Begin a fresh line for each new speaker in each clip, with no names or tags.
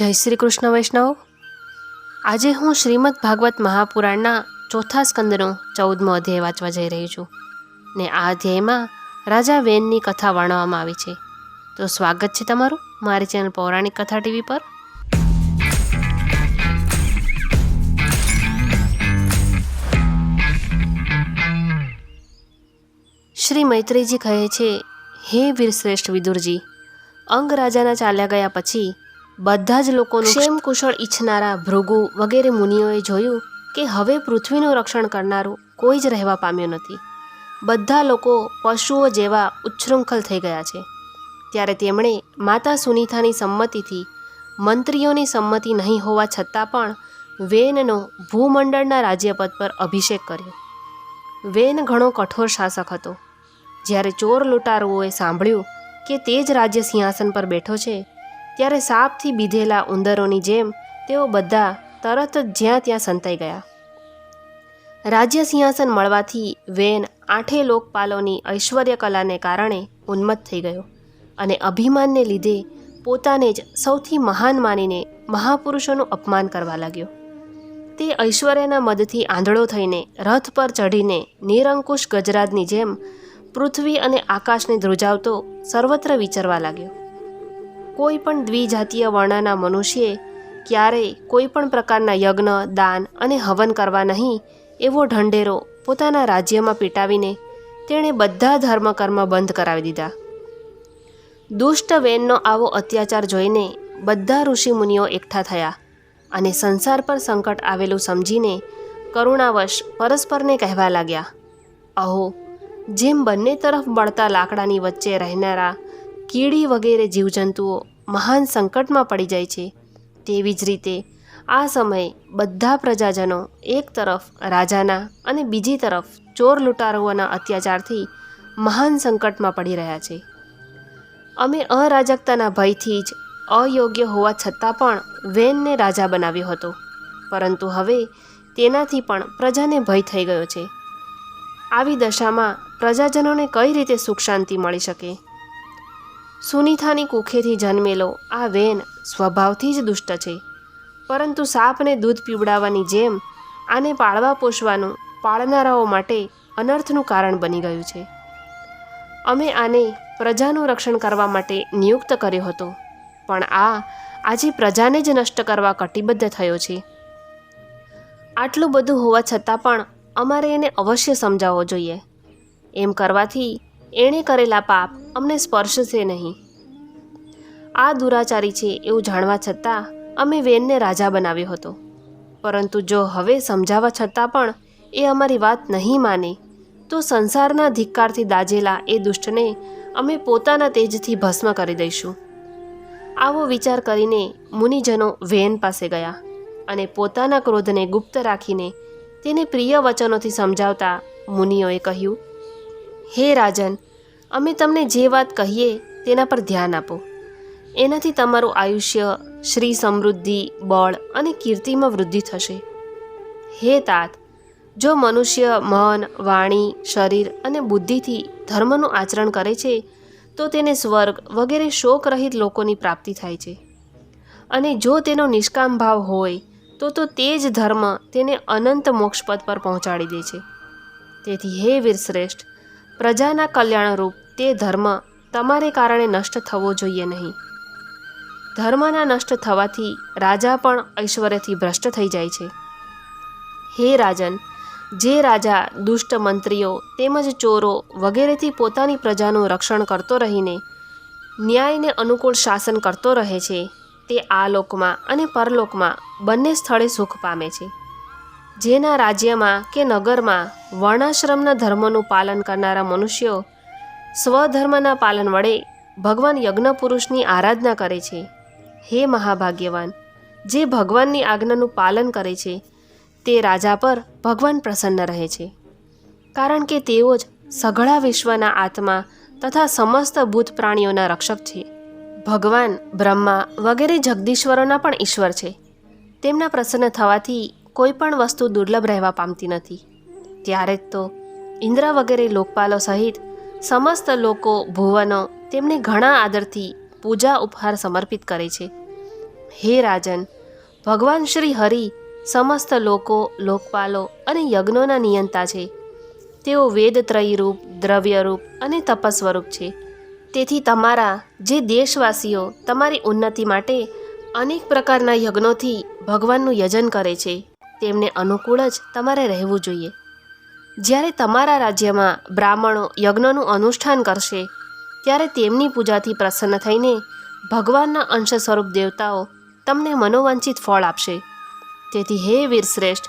જય શ્રી કૃષ્ણ વૈષ્ણવ. આજે હું શ્રીમદ ભાગવત મહાપુરાણના ચોથા સ્કંદનો ચૌદમો અધ્યાય વાંચવા જઈ રહી છું ને આ અધ્યાયમાં રાજા વેનની કથા વર્ણવવામાં આવી છે. તો સ્વાગત છે તમારું મારી ચેનલ પૌરાણિક કથા ટીવી પર. શ્રી મૈત્રીજી કહે છે, હે વીરશ્રેષ્ઠ વિદુરજી, અંગ રાજાના ચાલ્યા ગયા પછી બધા જ લોકોનું ક્ષેમ કુશળ ઈચ્છનારા ભૃગુ વગેરે મુનિઓએ જોયું કે હવે પૃથ્વીનું રક્ષણ કરનારું કોઈ જ રહેવા પામ્યું નથી. બધા લોકો પશુઓ જેવા ઉચ્છૃંખલ થઈ ગયા છે. ત્યારે તેમણે માતા સુનિતાની સંમતિથી મંત્રીઓની સંમતિ નહીં હોવા છતાં પણ વેનનો ભૂમંડળના રાજ્યપદ પર અભિષેક કર્યો. વેન ઘણો કઠોર શાસક હતો. જ્યારે ચોર લૂંટારુઓએ સાંભળ્યું કે તે જ રાજ્ય સિંહાસન પર બેઠો છે ત્યારે સાપથી બીધેલા ઉંદરોની જેમ તેઓ બધા તરત જ જ્યાં ત્યાં સંતાઈ ગયા. રાજ્ય સિંહાસન મળવાથી વેન આઠે લોકપાલોની ઐશ્વર્ય કલાને કારણે ઉન્મત્ત થઈ ગયો અને અભિમાનને લીધે પોતાને જ સૌથી મહાન માનીને મહાપુરુષોનું અપમાન કરવા લાગ્યો. તે ઐશ્વર્યના મદથી આંધળો થઈને રથ પર ચઢીને નિરંકુશ ગજરાજની જેમ પૃથ્વી અને આકાશને ધ્રુજાવતો સર્વત્ર વિચરવા લાગ્યો. કોઈ પણ દ્વિજાતીય વર્ણના મનુષ્યે ક્યારેય કોઈ પણ પ્રકારના યજ્ઞ, દાન અને હવન કરવા નહીં, એવો ઢંઢેરો પોતાના રાજ્યમાં પીટાવીને તેણે બધા ધર્મકર્મ બંધ કરાવી દીધા. દુષ્ટ વેનનો આવો અત્યાચાર જોઈને બધા ઋષિમુનિઓ એકઠા થયા અને સંસાર પર સંકટ આવેલું સમજીને કરુણાવશ પરસ્પરને કહેવા લાગ્યા, અહો, જેમ બંને તરફ બળતા લાકડાની વચ્ચે રહેનારા કીડી વગેરે જીવજંતુઓ મહાન સંકટમાં પડી જાય છે. તેવી જ રીતે આ સમયે બધા પ્રજાજનો એક તરફ રાજાના અને બીજી તરફ ચોર લૂંટારુઓના અત્યાચારથી મહાન સંકટમાં પડી રહ્યા છે. અમે અરાજકતાના ભયથી જ અયોગ્ય હોવા છતાં પણ વેનને રાજા બનાવ્યો હતો. પરંતુ હવે તેનાથી પણ પ્રજાને ભય થઈ ગયો છે. આવી દશામાં પ્રજાજનોને કઈ રીતે સુખ શાંતિ મળી શકે? સુનીતાની કુખેથી જન્મેલો આ વેન સ્વભાવથી જ દુષ્ટ છે. પરંતુ સાપને દૂધ પીવડાવવાની જેમ આને પાળવા પોષવાનું પાળનારાઓ માટે અનર્થનું કારણ બની ગયું છે. અમે આને પ્રજાનું રક્ષણ કરવા માટે નિયુક્ત કર્યો હતો, પણ આ આજે પ્રજાને જ નષ્ટ કરવા કટિબદ્ધ થયો છે. આટલું બધું હોવા છતાં પણ અમારે એને અવશ્ય સમજાવવો જોઈએ. એમ કરવાથી એણે કરેલા પાપ અમને સ્પર્શશે નહીં. આ દુરાચારી છે એવું જાણવા છતાં અમે વેનને રાજા બનાવ્યો હતો. પરંતુ જો હવે સમજાવવા છતાં પણ એ અમારી વાત નહીં માને, તો સંસારના ધિક્કારથી દાજેલા એ દુષ્ટને અમે પોતાના તેજથી ભસ્મ કરી દઈશું. આવો વિચાર કરીને મુનિજનો વેન પાસે ગયા અને પોતાના ક્રોધને ગુપ્ત રાખીને તેને પ્રિય વચનોથી સમજાવતા મુનિઓએ કહ્યું હે રાજન, અમે તમને જે વાત કહીએ તેના પર ધ્યાન આપો. એનાથી તમારું આયુષ્ય શ્રી સમૃદ્ધિ, બળ અને કીર્તિમાં વૃદ્ધિ થશે. હે તાત, જો મનુષ્ય મન, વાણી, શરીર અને બુદ્ધિથી ધર્મનું આચરણ કરે છે, તો તેને સ્વર્ગ વગેરે શોકરહિત લોકોની પ્રાપ્તિ થાય છે. અને જો તેનો નિષ્કામ ભાવ હોય, તો તો તે જ ધર્મ તેને અનંત મોક્ષપદ પર પહોંચાડી દે છે. તેથી હે વીરશ્રેષ્ઠ પ્રજાના કલ્યાણરૂપ તે ધર્મ તમારે કારણે નષ્ટ થવો જોઈએ નહીં. ધર્મના નષ્ટ થવાથી રાજા પણ ઐશ્વર્યથી ભ્રષ્ટ થઈ જાય છે. હે રાજન, જે રાજા દુષ્ટ મંત્રીઓ તેમજ ચોરો વગેરેથી પોતાની પ્રજાનું રક્ષણ કરતો રહીને ન્યાયને અનુકૂળ શાસન કરતો રહે છે, તે આ લોકમાં અને પરલોકમાં બંને સ્થળે સુખ પામે છે. જેના રાજ્યમાં કે નગરમાં વર્ણાશ્રમના ધર્મનું પાલન કરનારા મનુષ્યો સ્વધર્મના પાલન વડે ભગવાન યજ્ઞ પુરુષની આરાધના કરે છે. હે મહાભાગ્યવાન, જે ભગવાનની આજ્ઞાનું પાલન કરે છે, તે રાજા પર ભગવાન પ્રસન્ન રહે છે. કારણ કે તેઓ જ સઘળા વિશ્વના આત્મા તથા સમસ્ત ભૂત પ્રાણીઓના રક્ષક છે. ભગવાન બ્રહ્મા વગેરે જગદીશ્વરોના પણ ઈશ્વર છે. તેમના પ્રસન્ન થવાથી કોઈ પણ વસ્તુ દુર્લભ રહેવા પામતી નથી. ત્યારે જ તો ઇન્દ્ર વગેરે લોકપાલો સહિત સમસ્ત લોકો ભુવનો તેમને ઘણા આદરથી પૂજા ઉપહાર સમર્પિત કરે છે. હે રાજન, ભગવાન શ્રી હરિ સમસ્ત લોકો, લોકપાલો અને યજ્ઞોના નિયંતા છે. તેઓ વેદત્રયી રૂપ દ્રવ્યરૂપ અને તપસ્વરૂપ છે. તેથી તમારા જે દેશવાસીઓ તમારી ઉન્નતિ માટે અનેક પ્રકારના યજ્ઞોથી ભગવાનનું યજન કરે છે. તેમને અનુકૂળ જ તમારે રહેવું જોઈએ. જ્યારે તમારા રાજ્યમાં બ્રાહ્મણો યજ્ઞનું અનુષ્ઠાન કરશે, ત્યારે તેમની પૂજાથી પ્રસન્ન થઈને ભગવાનના અંશ સ્વરૂપ દેવતાઓ તમને મનોવાંછિત ફળ આપશે. તેથી હે વીરશ્રેષ્ઠ,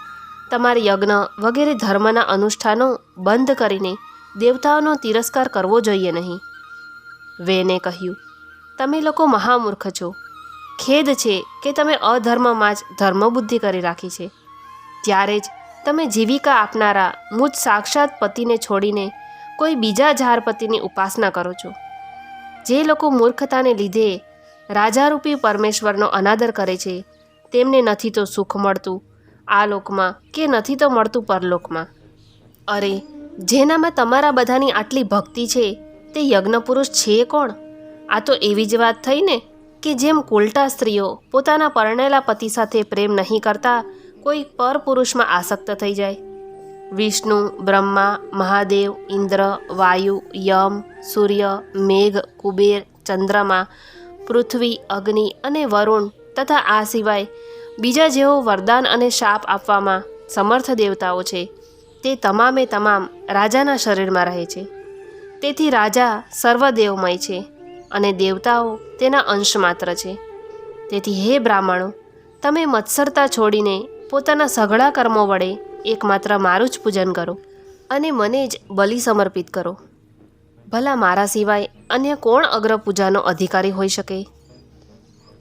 તમારે યજ્ઞ વગેરે ધર્મના અનુષ્ઠાનો બંધ કરીને દેવતાઓનો તિરસ્કાર કરવો જોઈએ નહીં. વેને કહ્યું, તમે લોકો મહામૂર્ખ છો. ખેદ છે કે તમે અધર્મમાં જ ધર્મબુદ્ધિ કરી રાખી છે. ત્યારે જ તમે જીવિકા આપનારા મુજ સાક્ષાત પતિને છોડીને કોઈ બીજા ઝારપતિની ઉપાસના કરો છો. જે લોકો મૂર્ખતાને લીધે રાજારૂપી પરમેશ્વરનો અનાદર કરે છે, તેમને નથી તો સુખ મળતું આ લોકમાં કે નથી તો મળતું પરલોકમાં. અરે, જેનામાં તમારા બધાની આટલી ભક્તિ છે, તે યજ્ઞપુરુષ છે કોણ? આ તો એવી જ વાત થઈ ને, કે જેમ કુલટા સ્ત્રીઓ પોતાના પરણેલા પતિ સાથે પ્રેમ નહીં કરતા કોઈ પરપુરુષમાં આસક્ત થઈ જાય. વિષ્ણુ, બ્રહ્મા, મહાદેવ, ઇન્દ્ર, વાયુ, યમ, સૂર્ય, મેઘ, કુબેર, ચંદ્રમા, પૃથ્વી, અગ્નિ અને વરુણ તથા આ સિવાય બીજા જેઓ વરદાન અને શાપ આપવામાં સમર્થ દેવતાઓ છે. તે તમામે તમામ રાજાના શરીરમાં રહે છે. તેથી રાજા સર્વદેવમય છે અને દેવતાઓ તેના અંશ માત્ર છે. તેથી હે બ્રાહ્મણો, તમે મત્સરતા છોડીને પોતાના સઘળા કર્મો વડે એકમાત્ર મારું જ પૂજન કરો અને મને જ બલિ સમર્પિત કરો. ભલા મારા સિવાય અન્ય કોણ અગ્ર પૂજાનો અધિકારી હોઈ શકે?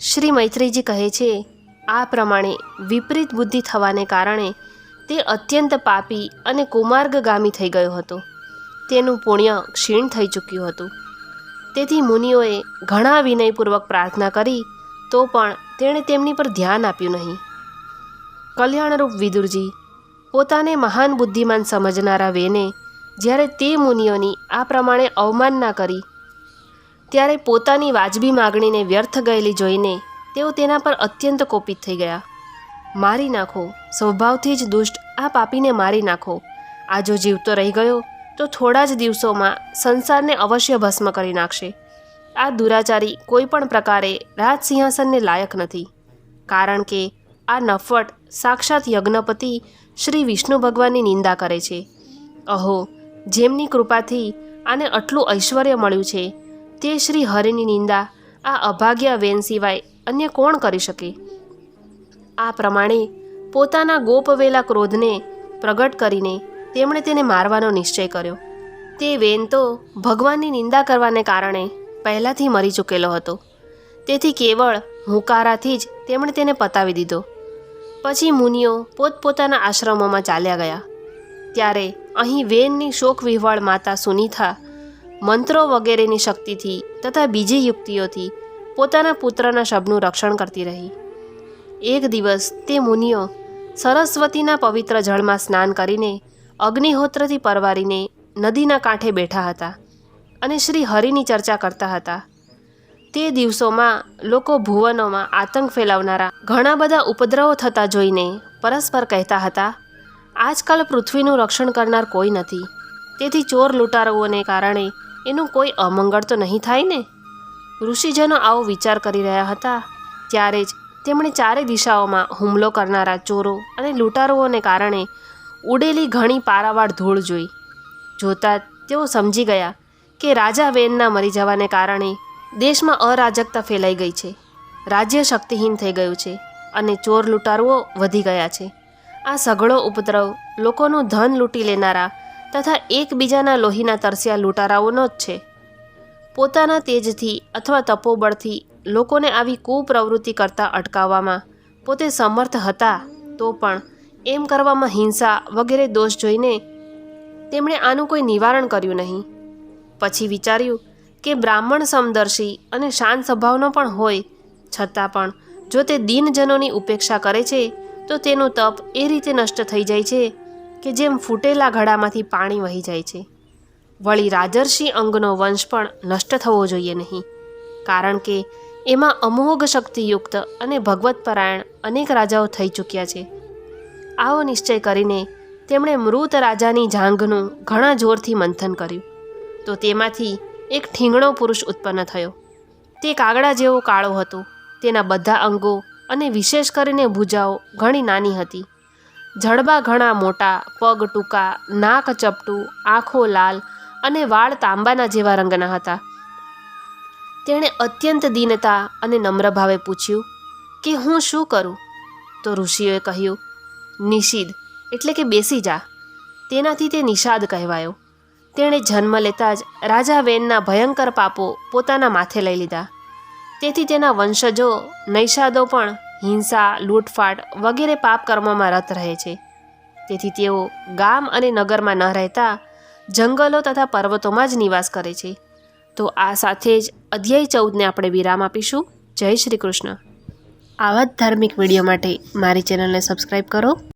શ્રી મૈત્રીજી કહે છે, આ પ્રમાણે વિપરીત બુદ્ધિ થવાને કારણે તે અત્યંત પાપી અને કુમાર્ગગામી થઈ ગયો હતો. તેનું પુણ્ય ક્ષીણ થઈ ચૂક્યું હતું. તેથી મુનિઓએ ઘણા વિનયપૂર્વક પ્રાર્થના કરી, તો પણ તેણે તેમની પર ધ્યાન આપ્યું નહીં. કલ્યાણરૂપ વિદુરજી, પોતાને મહાન બુદ્ધિમાન સમજનારા વેને જ્યારે તે મુનિઓની આ પ્રમાણે અવમાનના કરી, ત્યારે પોતાની વાજબી માગણીને વ્યર્થ ગયેલી જોઈને તેઓ તેના પર અત્યંત કોપિત થઈ ગયા. મારી નાખો, સ્વભાવથી જ દુષ્ટ આ પાપીને મારી નાખો. આ જો જીવતો રહી ગયો, તો થોડા જ દિવસોમાં સંસારને અવશ્ય ભસ્મ કરી નાખશે. આ દુરાચારી કોઈ પણ પ્રકારે રાજ સિંહાસનને લાયક નથી. કારણ કે આ નફવટ સાક્ષાત યજ્ઞપતિ શ્રી વિષ્ણુ ભગવાનની નિંદા કરે છે. અહો, જેમની કૃપાથી આને આટલું ઐશ્વર્ય મળ્યું છે, તે શ્રી હરિની નિંદા આ અભાગ્ય વેન સિવાય અન્ય કોણ કરી શકે? આ પ્રમાણે પોતાના ગોપવેલા ક્રોધને પ્રગટ કરીને તેમણે તેને મારવાનો નિશ્ચય કર્યો. તે વેન તો ભગવાનની નિંદા કરવાને કારણે પહેલાંથી મરી ચૂકેલો હતો. તેથી કેવળ હુંકારાથી જ તેમણે તેને પતાવી દીધો. પછી મુનિઓ પોતપોતાના આશ્રમોમાં ચાલ્યા ગયા. ત્યારે અહીં વેનની શોક વિહવળ માતા સુનિથા મંત્રો વગેરેની શક્તિથી તથા બીજી યુક્તિઓથી પોતાના પુત્રના શબનું રક્ષણ કરતી રહી. એક દિવસ તે મુનિઓ સરસ્વતીના પવિત્ર જળમાં સ્નાન કરીને અગ્નિહોત્રથી પરવારીને નદીના કાંઠે બેઠા હતા અને શ્રી હરિની ચર્ચા કરતા હતા. તે દિવસોમાં લોકો ભુવનોમાં આતંક ફેલાવનારા ઘણા બધા ઉપદ્રવો થતા જોઈને પરસ્પર કહેતા હતા, આજકાલ પૃથ્વીનું રક્ષણ કરનાર કોઈ નથી. તેથી ચોર લૂંટારુઓને કારણે એનું કોઈ અમંગળ તો નહીં થાય ને? ઋષિજનો આવો વિચાર કરી રહ્યા હતા. ત્યારે જ તેમણે ચારે દિશાઓમાં હુમલો કરનારા ચોરો અને લૂંટારુઓને કારણે ઉડેલી ઘણી પારાવાળ ધૂળ જોઈ. જોતાં તેઓ સમજી ગયા કે રાજા વેનના મરી જવાને કારણે દેશમાં અરાજકતા ફેલાઈ ગઈ છે. રાજ્ય શક્તિહીન થઈ ગયું છે અને ચોર લૂંટારુઓ વધી ગયા છે. આ સઘળો ઉપદ્રવ લોકોનું ધન લૂંટી લેનારા તથા એકબીજાના લોહીના તરસ્યા લૂંટારાઓનો જ છે. પોતાના તેજથી અથવા તપોબળથી લોકોને આવી કુપ્રવૃત્તિ કરતાં અટકાવવામાં પોતે સમર્થ હતા તો પણ એમ કરવામાં હિંસા વગેરે દોષ જોઈને તેમણે આનું કોઈ નિવારણ કર્યું નહીં. પછી વિચાર્યું કે બ્રાહ્મણ સમદર્શી અને શાંત સ્વભાવનો પણ હોય. છતાં પણ, જો તે દિનજનોની ઉપેક્ષા કરે છે, તો તેનું તપ એ રીતે નષ્ટ થઈ જાય છે કે જેમ ફૂટેલા ઘડામાંથી પાણી વહી જાય છે. વળી રાજર્ષિ અંગનો વંશ પણ નષ્ટ થવો જોઈએ નહીં. કારણ કે, એમાં અમોઘ શક્તિયુક્ત અને ભગવતપરાયણ અનેક રાજાઓ થઈ ચૂક્યા છે. આવો નિશ્ચય કરીને તેમણે મૃત રાજાની જાંઘનું ઘણા જોરથી મંથન કર્યું. તો તેમાંથી એક ઠીંગણો પુરુષ ઉત્પન્ન થયો. તે કાગડા જેવો કાળો હતો. તેના બધા અંગો અને વિશેષ કરીને ભૂજાઓ ઘણી નાની હતી. જડબા ઘણા મોટા, પગ ટૂંકા, નાક ચપટું, આંખો લાલ અને વાળ તાંબાના જેવા રંગના હતા. તેણે અત્યંત દીનતા અને નમ્ર ભાવે પૂછ્યું, કે હું શું કરું? તો ઋષિઓએ કહ્યું નિષિદ એટલે કે બેસી જા. તેનાથી તે નિષાદ કહેવાયો. તેણે જન્મ લેતા જ રાજા વેનના ભયંકર પાપો પોતાના માથે લઈ લીધા. તેથી તેના વંશજો નૈષાદો પણ હિંસા, લૂંટફાટ વગેરે પાપ કર્મોમાં રત રહે છે. તેથી તેઓ ગામ અને નગરમાં ન રહેતા જંગલો તથા પર્વતોમાં જ નિવાસ કરે છે. તો આ સાથે જ અધ્યાય ચૌદને આપણે વિરામ આપીશું. જય શ્રી કૃષ્ણ. આવા જ ધાર્મિક વીડિયો માટે મારી ચેનલને સબસ્ક્રાઈબ કરો.